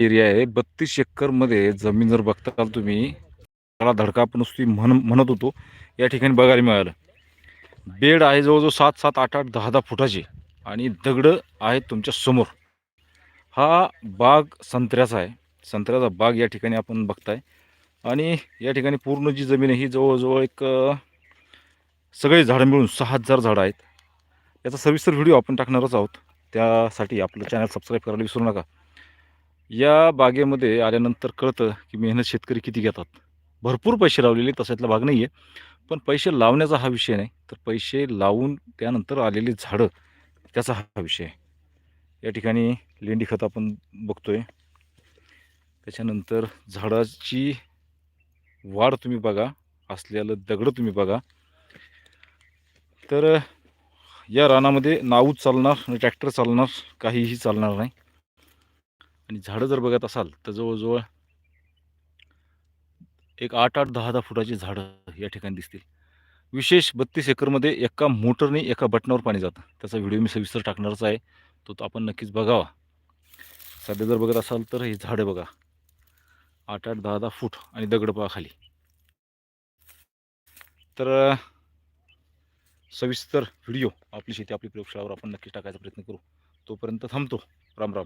Area आहे. बत्तीस एकरमध्ये जमीन जर बघताल तुम्ही त्याला धडका आपण नुसती म्हण म्हणत होतो. या ठिकाणी बघायला मिळालं. बेड आहे जवळजवळ सात सात आठ आठ दहा दहा फुटाची आणि दगडं आहेत तुमच्यासमोर. हा बाग संत्र्याचा आहे. संत्र्याचा बाग या ठिकाणी आपण बघताय. आणि या ठिकाणी पूर्ण जी जमीन आहे ही जवळजवळ एक सगळी झाडं मिळून सहा हजार झाडं आहेत. याचा सविस्तर व्हिडिओ आपण टाकणारच आहोत. त्यासाठी आपलं चॅनल सबस्क्राईब करायला विसरू नका. या बागेमध्ये आल्यानंतर कळतं की मेहनत शेतकरी किती घेतात. भरपूर पैसे लावलेले तशातला भाग नाही आहे पण पैसे लावण्याचा हा विषय नाही. तर पैसे लावून त्यानंतर आलेली झाडं त्याचा हा विषय आहे. या ठिकाणी लेंडी खत आपण बघतो आहे त्याच्यानंतर झाडाची वाढ तुम्ही बघा. असलेलं दगडं तुम्ही बघा. तर या रानामध्ये नाऊच चालणार आणि ट्रॅक्टर चालणार काहीही चालणार नाही. आणि झाडं जर बघत असाल तर जवळजवळ एक आठ आठ दहा दहा फुटाची झाडं या ठिकाणी दिसतील. विशेष बत्तीस एकरमध्ये एका मोटरने एका बटनावर पाणी जातं. त्याचा व्हिडिओ मी सविस्तर टाकणारच आहे. तो तो आपण नक्कीच बघावा. सध्या जर बघत असाल तर ही झाडं बघा. आठ आठ दहा दहा फूट आणि दगड पहा खाली. तर सविस्तर व्हिडिओ आपली शेती आपली प्रयोगशाळावर आपण नक्कीच टाकायचा प्रयत्न करू. तोपर्यंत थांबतो. राम राम